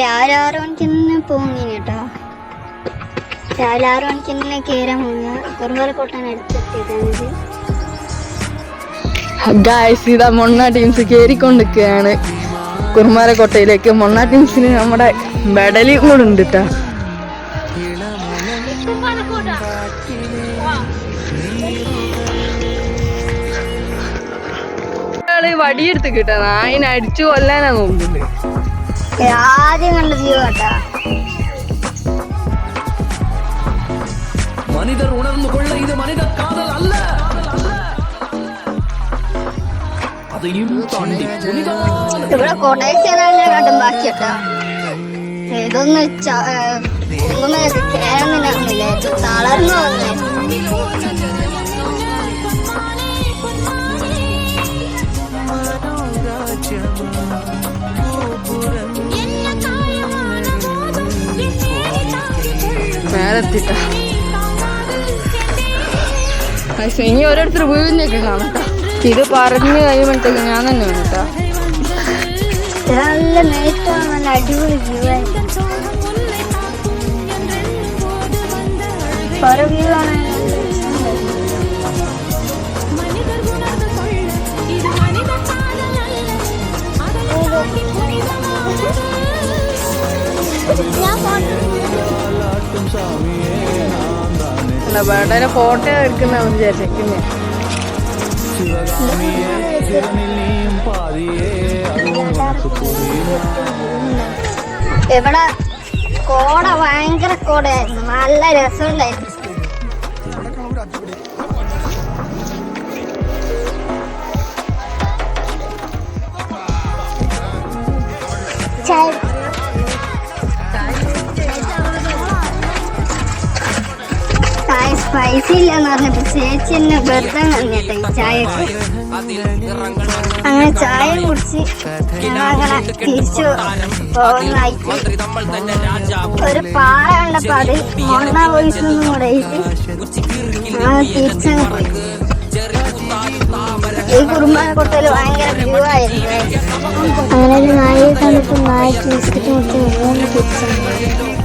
രാവിലെ ആറ് മണിക്ക് തന്നെ പോങ്ങിന് കേട്ടോ. രാവിലെ ആറ് മണിക്കിന്ന് കയറാൻ പോകുക കുറുമ്പലക്കോട്ടാണ് അടുത്തെത്തിയത് ഗായ്സ് ഇതാ മൊണ്ണ ടീംസ് കയറിക്കൊണ്ടിരിക്കുകയാണ് കുറുമാരക്കോട്ടയിലേക്ക് മൊണ്ണ ടീംസിന് നമ്മുടെ മെഡലും കൂടെ ഉണ്ട് കേട്ടോ വടിയെടുത്ത് കിട്ടാ നായിനെ കൊല്ലാനാ നോക്കുന്നത് ആദ്യം കണ്ട വ്യൂ കേട്ടാ மனிதர் உணர்ந்து கொள்ள இது மனித காதல் அல்ல அதையும் தாண்டி புனிதமான ഇവിടെ കോട്ടയിൽ കയറാനായിട്ടും ബാക്കി കേട്ടാ ഇതൊന്ന് കുന്നുമേലൊക്കെ കയറുന്നില്ല തളർന്നു വന്നേ നേരെത്തിട്ട ഇനി ഓരോരുത്തർ വീഴുന്നൊക്കെ കാണാം ഇത് പറഞ്ഞു കഴിയുമ്പോഴത്തേക്ക് ഞാൻ തന്നെ വേണം കേട്ടോ. നല്ല അടിപൊളി വ്യൂ ആയിരുന്നു ഓരോ വ്യൂ ആണ് അല്ല വേണ്ടതിനെ ഫോട്ടോ എടുക്കുന്ന ഇവിടെ കോട ഭയങ്കര കോടയായിരുന്നു നല്ല രസമുണ്ടായിരുന്നു ചായ ഇല്ലെന്ന് പറഞ്ഞപ്പോ ചേച്ചി എന്നെ വെറുതെ നന്നിട്ടെ ചായ അങ്ങനെ ചായ കുടിച്ച് ഞങ്ങളങ്ങനെ തിരിച്ചു പോകുന്നതായിട്ട് ഒരു പാറ കണ്ടപ്പോ അത് മൊണ്ണ വോയിസ് കൂടെ ഞങ്ങൾ തിരിച്ചങ്ങ് പോയി. ഭയങ്കര അങ്ങനെ ഒരു നായയെ കണ്ടിട്ട് നായക്ക് മൂന്ന് തിരിച്ചു